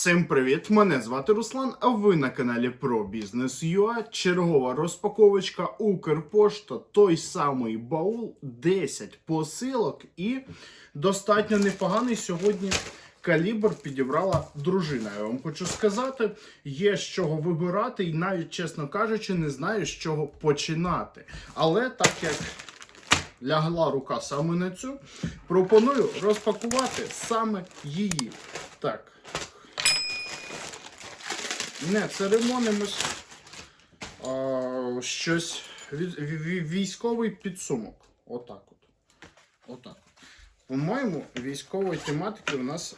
Всім привіт! Мене звати Руслан, а ви на каналі Про Бізнес ЮА. Чергова розпаковочка Укрпошта, той самий баул, 10 посилок і достатньо непоганий сьогодні. Калібр підібрала дружина. Я вам хочу сказати, є з чого вибирати, і навіть, чесно кажучи, не знаю, з чого починати. Але так як лягла рука саме на цю, пропоную розпакувати саме її. Так. Не церемонимось. А, щось військовий підсумок. Отак от. Отак. По-моєму, військової тематики у нас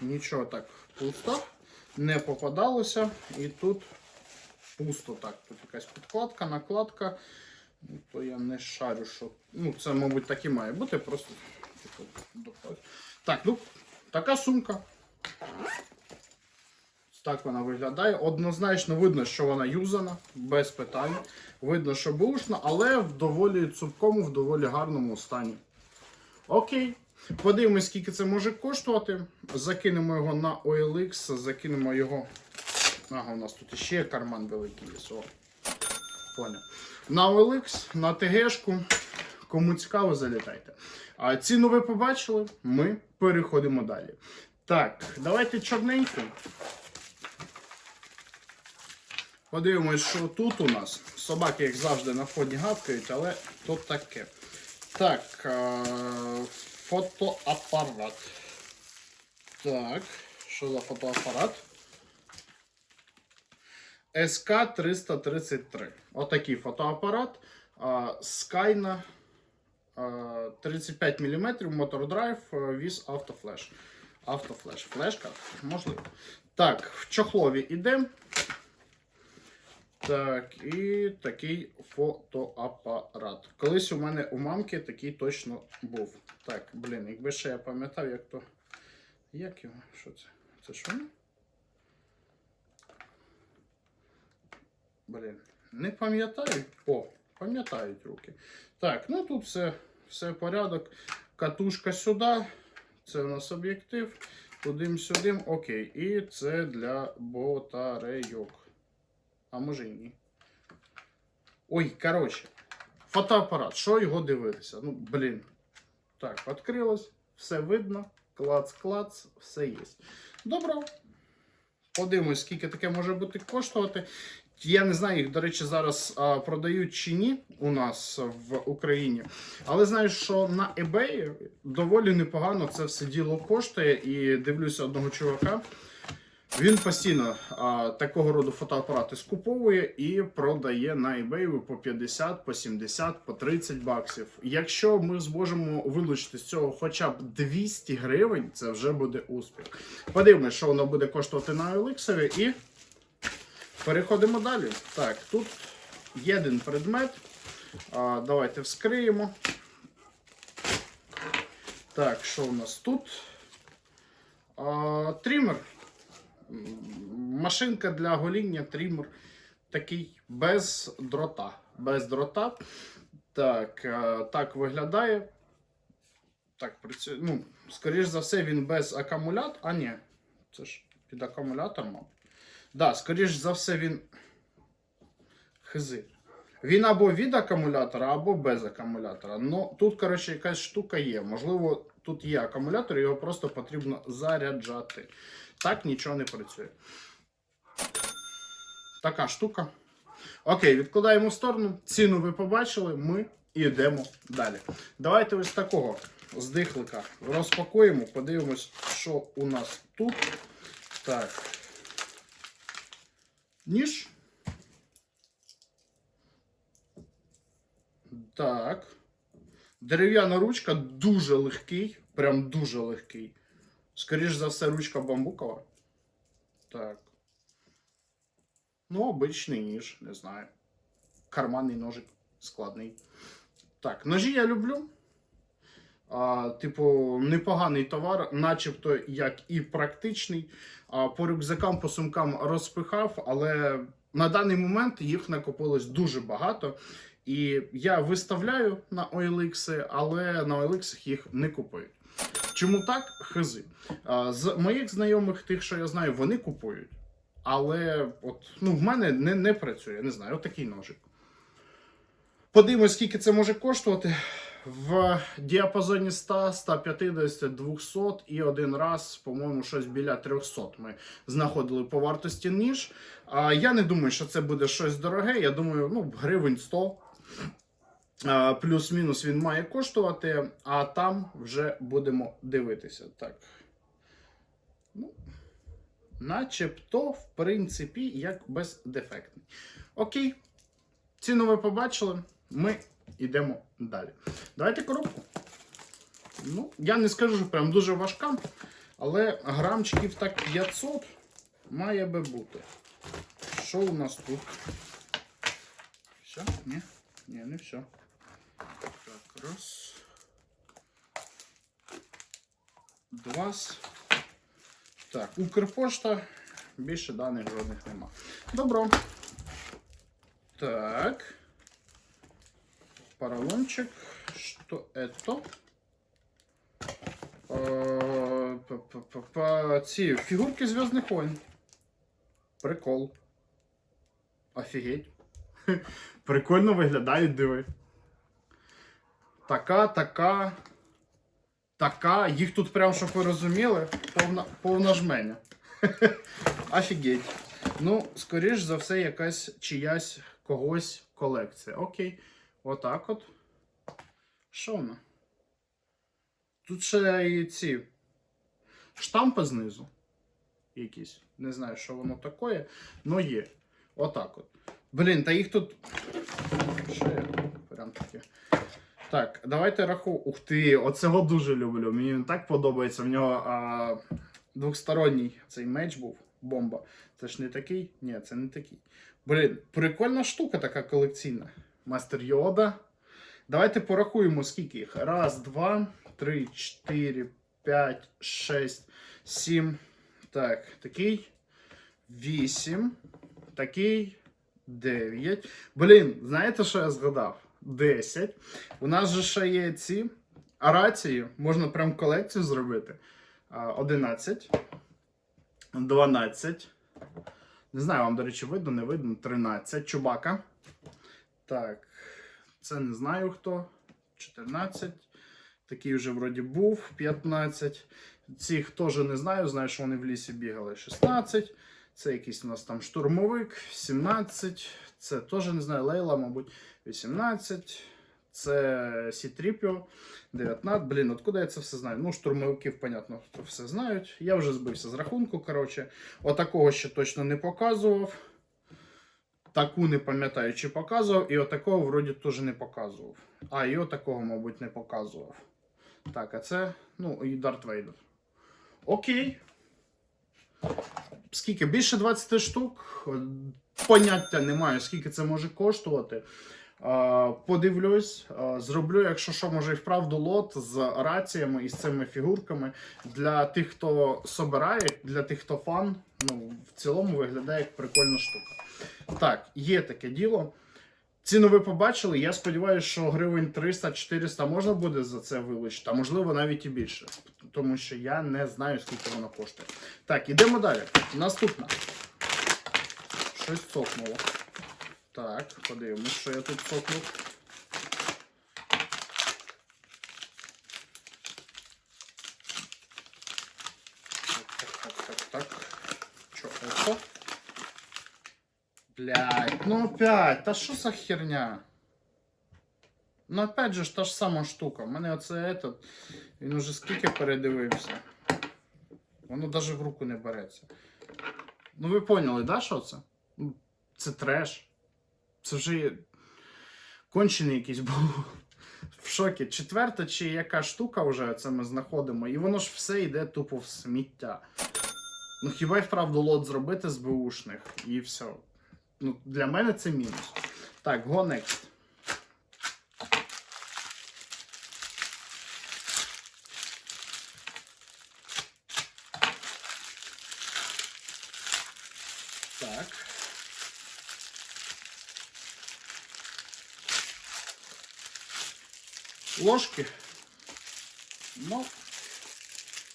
нічого так пусто не попадалося. І тут пусто так. Тут якась підкладка, накладка. Ну, то я не шарю, що. Ну, це, мабуть, так і має бути. Просто. типу. Так, ну, така сумка. Так вона виглядає. Однозначно видно, що вона юзана, без питань. Видно, що бушна, але в доволі цупкому, в доволі гарному стані. Окей. Подивимось, скільки це може коштувати. Закинемо його на OLX, закинемо його. Ага, у нас тут ще карман великий є. О. Поняв. На OLX, на ТГшку. Кому цікаво, залітайте. А ціну ви побачили, ми переходимо далі. Так, давайте чорненьку. Подивимось, що тут у нас. Собаки, як завжди, на фоні гавкають, але то таке. Так, е, фотоапарат. Так, що за фотоапарат? СК-333. Отакий фотоапарат. Skyna 35 мм, мотордрайв, віз автофлеш. Автофлеш. Флешка? Можливо. Так, в чохлові йде. Так, і такий фотоапарат. Колись у мене у мамки такий точно був. Так, блін, якби ще я пам'ятав, як то. Як його? Що це? Це що? Блін, не пам'ятаю. О, пам'ятають руки. Так, ну тут все, все порядок. Катушка сюди. Це у нас об'єктив. Тудим-сюдим. Окей. І це для батарейок. А може і ні. Ой, коротше. Фотоапарат. Що його дивитися? Ну, блін. Так, відкрилось, все видно. Клац-клац, все є. Добре. Подивимось, скільки таке може бути коштувати. Я не знаю, їх, до речі, зараз а, продають чи ні у нас в Україні. Але знаю, що на eBay доволі непогано це все діло коштує. І дивлюся одного чувака. Він постійно а, такого роду фотоапарати скуповує і продає на eBay по 50, по 70, по 30 баксів. Якщо ми зможемо вилучити з цього хоча б 200 гривень, це вже буде успіх. Подивимось, що воно буде коштувати на OLX і переходимо далі. Так, тут один предмет. А, давайте вскриємо. Так, що у нас тут? А, трімер. Машинка для гоління, трімер. Такий без дрота. Без дрота. Так, е, так виглядає. Так, працює. Ну, скоріш за все, він без акумулятора. А, ні, це ж під акумулятор, мабуть. Да, скоріш за все, він. Хизи. Він або від акумулятора, або без акумулятора. Ну, тут, коротше, якась штука є. Можливо, тут є акумулятор, його просто потрібно заряджати. Так нічого не працює. Така штука. Окей, відкладаємо в сторону. Ціну ви побачили, ми йдемо далі. Давайте ось такого здихлика розпакуємо, подивимось, що у нас тут. Так. Ніж. Так. Дерев'яна ручка дуже легкий, прям дуже легкий. Скоріш за все, ручка бамбукова. Так. Ну, обичний ніж, не знаю. Карманний ножик складний. Так, ножі я люблю. А, типу, непоганий товар, начебто як і практичний. А, по рюкзакам, по сумкам розпихав, але на даний момент їх накопилось дуже багато. І я виставляю на OLX, але на OLX їх не купують. Чому так? Хизи. З моїх знайомих, тих, що я знаю, вони купують. Але от, ну, в мене не, не працює, не знаю, от такий ножик. Подивимось, скільки це може коштувати. В діапазоні 100, 150, 200 і один раз, по-моєму, щось біля 300 ми знаходили по вартості ніж. А я не думаю, що це буде щось дороге. Я думаю, ну, гривень 100. Плюс-мінус він має коштувати, а там вже будемо дивитися. Так. Ну, начебто, в принципі, як бездефектний. Окей. Ціну ви побачили. Ми йдемо далі. Давайте коробку. Ну, я не скажу, що прям дуже важка, але грамчиків так 500 має би бути. Що у нас тут? Все? Ні? Ні, не все. Раз. Два. Так, Укрпошта. Більше даних жодних нема. Добро. Так. Поролончик. Что это? Е. Ці фігурки Зв'язних войн. Прикол. Офігеть. Прикольно виглядають, диви. Така, така. Така. Їх тут прям, щоб ви розуміли, повна, повна жменя. Офігеть. Ну, скоріш за все, якась чиясь когось колекція. Окей. Отак от. Що воно? Тут ще і ці штампи знизу. Якісь. Не знаю, що воно таке, но є. Отак от. Блін, та їх тут. Що я? Прям таке. Так, давайте раху. Ух ти, оцього дуже люблю. Мені він так подобається. В нього а, двохсторонній цей меч був. Бомба. Це ж не такий? Ні, це не такий. Блін, прикольна штука така колекційна. Мастер Йода. Давайте порахуємо, скільки їх. Раз, два, три, чотири, п'ять, шесть, сім. Так, такий. Вісім. Такий. Дев'ять. Блін, знаєте, що я згадав? Десять. У нас же ще є ці арації. Можна прям колекцію зробити. А, Одинадцять. Дванадцять. Не знаю, вам, до речі, видно, не видно. 13. Чубака. Так. Це не знаю хто. 14. Такий вже вроді був. 15. Цих теж не знаю. Знаю, що вони в лісі бігали. 16. Це якийсь у нас там штурмовик. 17. Це теж не знаю. Лейла, мабуть, 18. Це Сітріпіо 19. Блін, откуда я це все знаю? Ну, штурмовиків, понятно, хто все знають. Я вже збився з рахунку. Коротше, отакого ще точно не показував. Таку не пам'ятаю, чи показував, і отакого вроді теж не показував. А, і отакого, мабуть, не показував. Так, а це, ну, і Дарт Вейдер. Окей. Скільки? Більше 20 штук. Поняття немає, скільки це може коштувати. А, Подивлюсь, зроблю, якщо що, може, і вправду лот з раціями і з цими фігурками. Для тих, хто собирає, для тих, хто фан, ну, в цілому виглядає як прикольна штука. Так, є таке діло. Ціну ви побачили. Я сподіваюся, що гривень 300-400 можна буде за це вилучити, а можливо навіть і більше. Тому що я не знаю, скільки воно коштує. Так, ідемо далі. Наступна. Щось цокнуло. Так, подивимось, що я тут так. Блядь, ну опять, та що за херня? Ну опять же ж та ж сама штука. У мене оце этот, він уже скільки передивився. Воно навіть в руку не береться. Ну ви поняли, да, що це? Ну, Це треш. Це вже кончений якийсь був. В шокі. Четверта чи яка штука вже це ми знаходимо, і воно ж все йде тупо в сміття. Ну хіба й вправду лот зробити з бушних і все. Ну, для мене це мінус. Так, go next. Так. Ложки. Ну,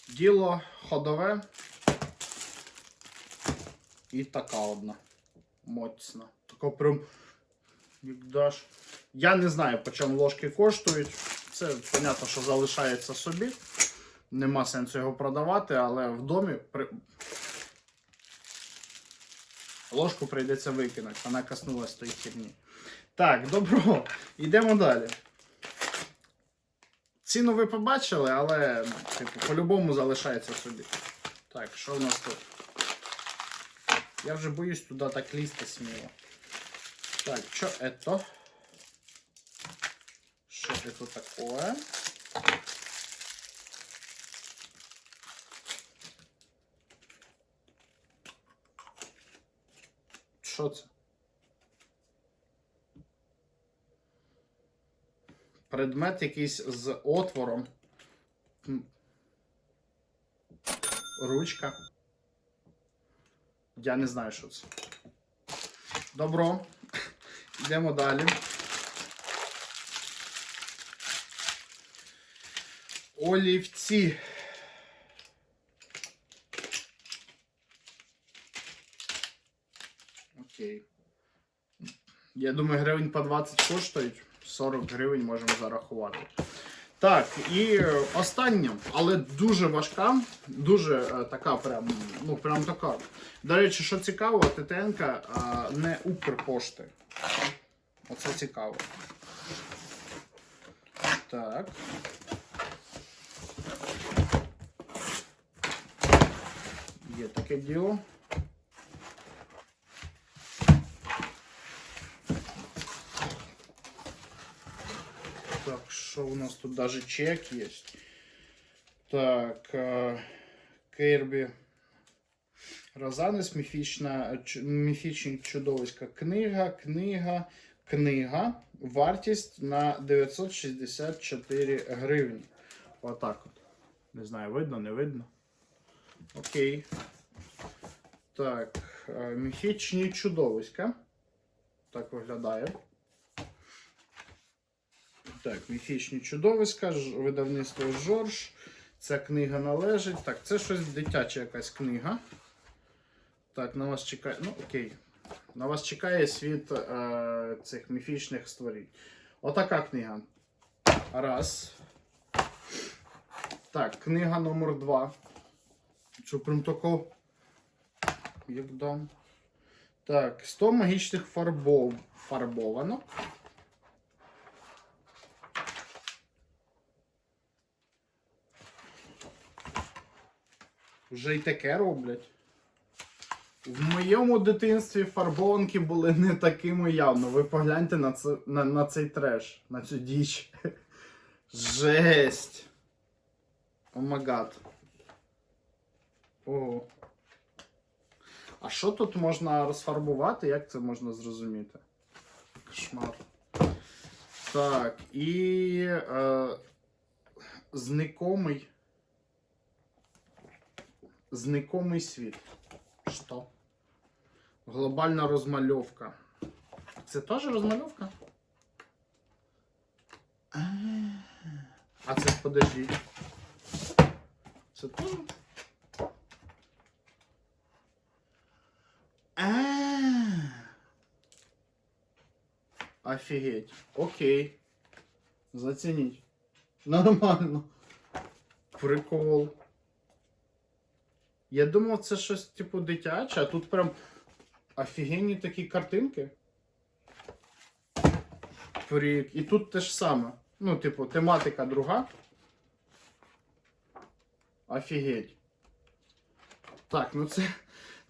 Діло ходове. І така одна. Моцна. Така прям. Як даш. Я не знаю, по чому ложки коштують. Це, понятно, що залишається собі. Нема сенсу його продавати, але в домі при... ложку прийдеться викинути. Вона коснулась тої херні. Так, добро. Йдемо далі. Ціну ви побачили, але типу, по-любому залишається собі. Так, що в нас тут? Я вже боюсь туди так лізти сміло. Так, що это? Що это такое? Що це? Предмет якийсь з отвором. Ручка. Я не знаю, що це. Добро. Йдемо далі. Олівці. Окей. Я думаю, гривень по 20 коштують. 40 гривень можемо зарахувати. Так, і остання, але дуже важка, дуже е, така, прям, ну прям така. До речі, що цікаво, ТТН е, не Укрпошти. Оце цікаво. Так. Є таке діло. Так, что у нас тут даже чек есть. Так, э, Кербі. Розанес, міфічна, міфічні чудовиська. Книга, книга, книга. Вартість на 964 гривні. Отак от. Не знаю, видно, не видно. Окей. Так, е, міфічні чудовиська. Так виглядає. Так, міфічні чудовиська, видавництво Жорж. Ця книга належить. Так, це щось дитяча якась книга. Так, на вас чекає. Ну, окей. На вас чекає світ е, цих міфічних створінь. Отака книга. Раз. Так, книга номер два. Що прям тако. Як дам. Так, 100 магічних фарбов... фарбованок. Вже й таке роблять. В моєму дитинстві фарбованки були не такими явно. Ви погляньте на, це, на, на цей треш, на цю діч. Жесть. Омагад. Ого. А що тут можна розфарбувати? Як це можна зрозуміти? Кошмар. Так, і е, зникомий. Знакомий світ. Що? Глобальна розмальовка. Це теж розмальовка? А, це подожди. Це теж? Офігеть. Окей. Зацініть. Нормально. Прикол. Я думав, це щось типу дитяче, а тут прям офігенні такі картинки. І тут те ж саме. Ну, типу, тематика друга. Офігеть. Так, ну це.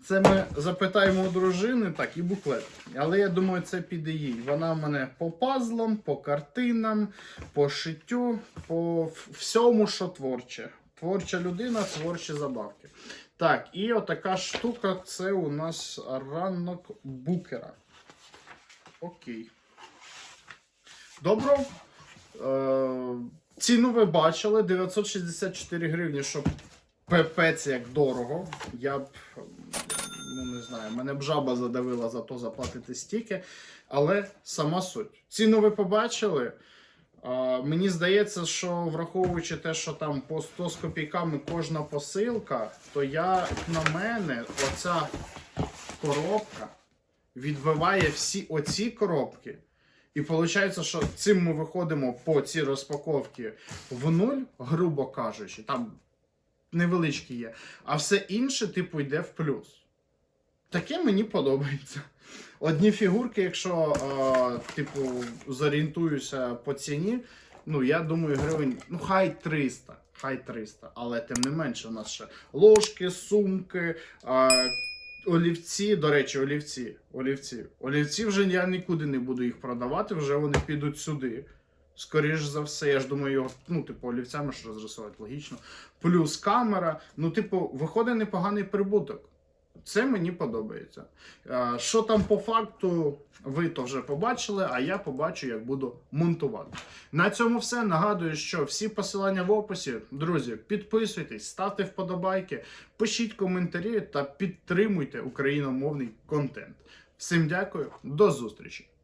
Це ми запитаємо у дружини, так, і буклет. Але я думаю, це піде їй. Вона в мене по пазлам, по картинам, по шиттю, по всьому, що творче. Творча людина, творчі забавки. Так, і отака штука це у нас ранок букера. Окей. Добро. Е, ціну ви бачили 964 гривні, щоб пепець як дорого. Я б, ну не знаю, мене б жаба задавила за то заплатити стільки. Але сама суть. Ціну ви побачили. Мені здається, що враховуючи те, що там по 100 з копійками кожна посилка, то я на мене оця коробка відбиває всі оці коробки. І виходить, що цим ми виходимо по цій розпаковці в нуль, грубо кажучи, там невеличкі є, а все інше, типу, йде в плюс. Таке мені подобається. Одні фігурки, якщо, е, типу, зорієнтуюся по ціні, ну я думаю, гривень, ну хай 300, хай 300, але тим не менше, у нас ще ложки, сумки, е, олівці, до речі, олівці. Олівці. Олівці вже я нікуди не буду їх продавати, вже вони підуть сюди. Скоріш за все, я ж думаю, його, ну, типу, олівцями ж розрисувати логічно. Плюс камера. Ну, типу, виходить непоганий прибуток. Це мені подобається. Е, Що там по факту, ви то вже побачили, а я побачу, як буду монтувати. На цьому все. Нагадую, що всі посилання в описі. Друзі, підписуйтесь, ставте вподобайки, пишіть коментарі та підтримуйте україномовний контент. Всім дякую, до зустрічі!